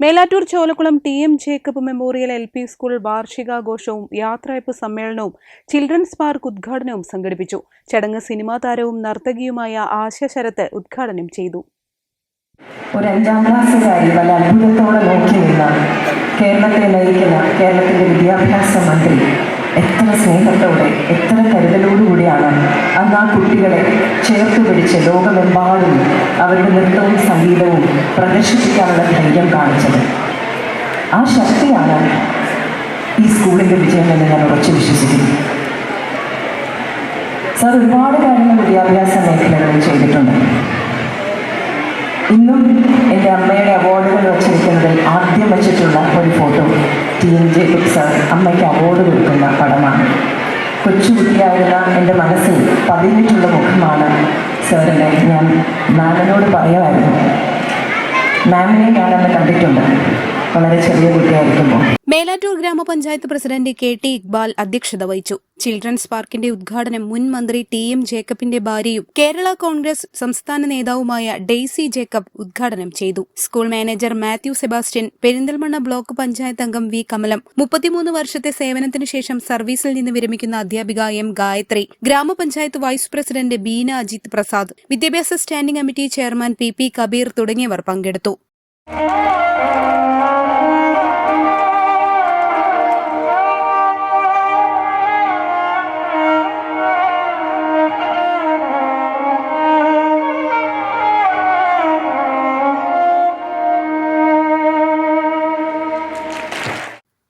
Melattur Cholakkulam T M Jacob memorial L P school വാർഷികാഘോഷവും യാത്രയപ്പ് സമ്മേളനവും children's park ഉദ്ഘാടനവും സംഘടിപ്പിച്ചു. ചടങ്ങ് സിനിമാ താരവും നർത്തകിയുമായ ആശ ശരത്ത് ഉദ്ഘാടനം ചെയ്തു. ഒരു അഞ്ചാം ക്ലാസ്സുകാരി വല്ല അത്ഭുതത്തോടെ നോക്കി നിന്ന കേരളത്തെ നയിക്കുന്ന വിദ്യാഭ്യാസ മന്ത്രി എത്ര സ്നേഹത്തോടെ എത്ര കരുതലോടുകൂടിയാണ് അന്ന് ആ കുട്ടികളെ ചേർത്ത് പിടിച്ച് ലോകമെമ്പാടും അവരുടെ നൃത്തവും സംഗീതവും പ്രദർശിപ്പിക്കാനുള്ള ധൈര്യം കാണിച്ചത്. ആ ശക്തിയാണ് ഈ സ്കൂളിന്റെ വിജയം എന്ന് ഞാൻ ഉറച്ചു വിശ്വസിക്കുന്നു. സാർ ഒരുപാട് കാര്യങ്ങൾ വിദ്യാഭ്യാസ മേഖലകളിൽ ചെയ്തിട്ടുണ്ട്. ഇന്നും എന്റെ അമ്മയുടെ അവാർഡുകൾ വച്ചിരിക്കുന്നതിൽ ആദ്യം വെച്ചിട്ടുള്ള ഒരു photo T N Jacob sir അമ്മയ്ക്ക് അവാർഡ് കൊടുക്കുന്ന പടമാണ്. കൊച്ചുകുട്ടിയായിരുന്ന എന്റെ മനസ്സിൽ പതിഞ്ഞിട്ടുള്ള സാറിനെ ഞാൻ മാമിനോട് പറയുമായിരുന്നു. മാമിനെ ഞാനന്ന് കണ്ടിട്ടുണ്ട്. വളരെ ചെറിയ കുട്ടിയായിരിക്കുമ്പോൾ മേലാറ്റൂർ ഗ്രാമപഞ്ചായത്ത് പ്രസിഡന്റ് കെ ടി ഇക്ബാൽ അധ്യക്ഷത വഹിച്ചു. ചിൽഡ്രൻസ് പാർക്കിന്റെ ഉദ്ഘാടനം മുൻ മന്ത്രി ടി എം ജേക്കബിന്റെ ഭാര്യയും കേരള കോൺഗ്രസ് സംസ്ഥാന നേതാവുമായ ഡെയ്സി ജേക്കബ് ഉദ്ഘാടനം ചെയ്തു. School manager Mathew Sebastian Perinthalmanna block panchayat അംഗം വി കമലം മുപ്പത്തിമൂന്ന് വർഷത്തെ സേവനത്തിനു ശേഷം സർവീസിൽ നിന്ന് വിരമിക്കുന്ന അധ്യാപിക എം ഗായത്രി ഗ്രാമപഞ്ചായത്ത് വൈസ് പ്രസിഡന്റ് ബീന അജിത് പ്രസാദ് വിദ്യാഭ്യാസ standing committee chairman P P Kabeer തുടങ്ങിയവർ പങ്കെടുത്തു.